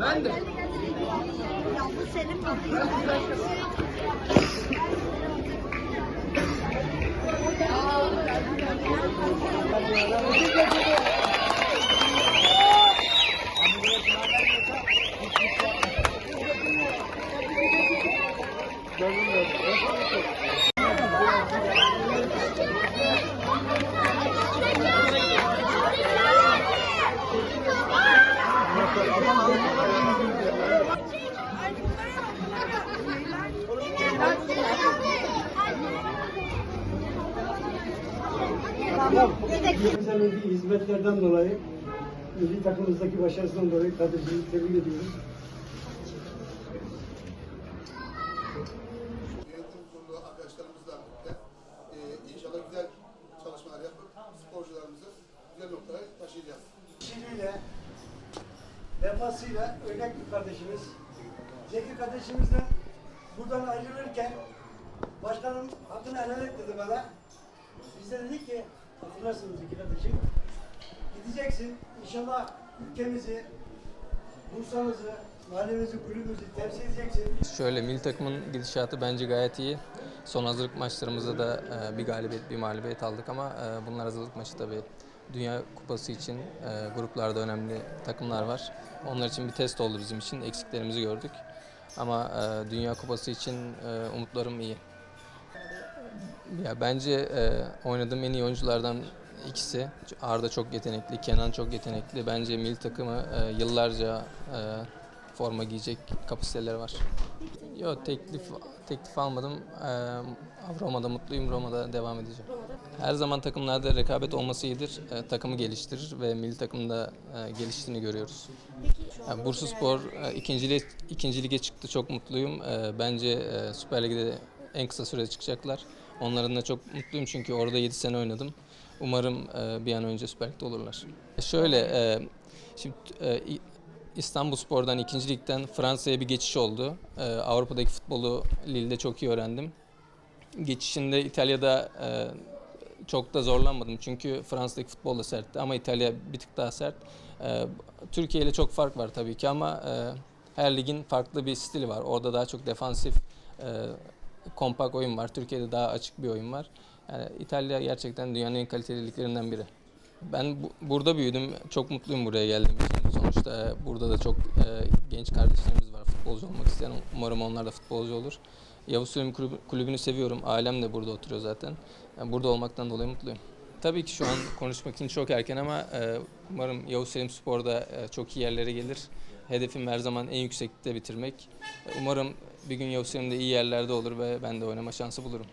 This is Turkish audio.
Ben de. Ya bu senin Bize verdiği hizmetlerden dolayı, milli takımımızdaki başarısından dolayı kardeşimizi tebrik ediyoruz. yönetim kurulu arkadaşlarımızla birlikte e, inşallah güzel çalışmalar yapıp sporcularımızı güzel noktaya taşıyacağız. Kişiliğiyle, vefasıyla örnek bir kardeşimiz. Zeki kardeşimizle buradan ayrılırken başkanım hakkını helal et dedi bana. Biz de dedik ki hatırlarsınız Zeki kardeşim. Gideceksin inşallah ülkemizi, Bursa'mızı, mahallemizi, kulübümüzü temsil edeceksin. Şöyle milli takımın gidişatı bence gayet iyi. Son hazırlık maçlarımızda da e, bir galibiyet, bir mağlubiyet aldık ama e, bunlar hazırlık maçı tabii. Dünya Kupası için e, gruplarda önemli takımlar var. Onlar için bir test oldu bizim için. Eksiklerimizi gördük. Ama Dünya Kupası için umutlarım iyi. Ya bence e, oynadığım en iyi oyunculardan ikisi. Arda çok yetenekli, Kenan çok yetenekli. Bence milli takımı e, yıllarca e, forma giyecek kapasiteleri var. Yok teklif teklif almadım. Ee, Roma'da mutluyum. Roma'da devam edeceğim. Her zaman takımlarda rekabet olması iyidir. Ee, takımı geliştirir ve milli takımda e, geliştiğini görüyoruz. Yani Bursaspor e, ikinci, ikinci lige çıktı. Çok mutluyum. Ee, bence e, Süper Lig'de en kısa sürede çıkacaklar. Onların da çok mutluyum çünkü orada 7 sene oynadım. Umarım e, bir an önce Süper Lig'de olurlar. Şöyle, e, şimdi e, İ- İstanbul Spor'dan ikinci ligden Fransa'ya bir geçiş oldu. Avrupa'daki futbolu Lille'de çok iyi öğrendim. Geçişinde İtalya'da çok da zorlanmadım çünkü Fransa'daki futbol da sertti ama İtalya bir tık daha sert. Türkiye ile çok fark var tabii ki ama her ligin farklı bir stili var. Orada daha çok defansif, kompak oyun var. Türkiye'de daha açık bir oyun var. Yani İtalya gerçekten dünyanın en kaliteli liglerinden biri. Ben bu- burada büyüdüm. Çok mutluyum buraya geldiğim için. Sonuçta e, burada da çok e, genç kardeşlerimiz var futbolcu olmak isteyen. Umarım onlar da futbolcu olur. Yavuz Selim kulübü- kulübünü seviyorum. Ailem de burada oturuyor zaten. Yani burada olmaktan dolayı mutluyum. Tabii ki şu an konuşmak için çok erken ama e, umarım Yavuz Selim Spor'da e, çok iyi yerlere gelir. Hedefim her zaman en yüksekte bitirmek. Umarım bir gün Yavuz de iyi yerlerde olur ve ben de oynama şansı bulurum.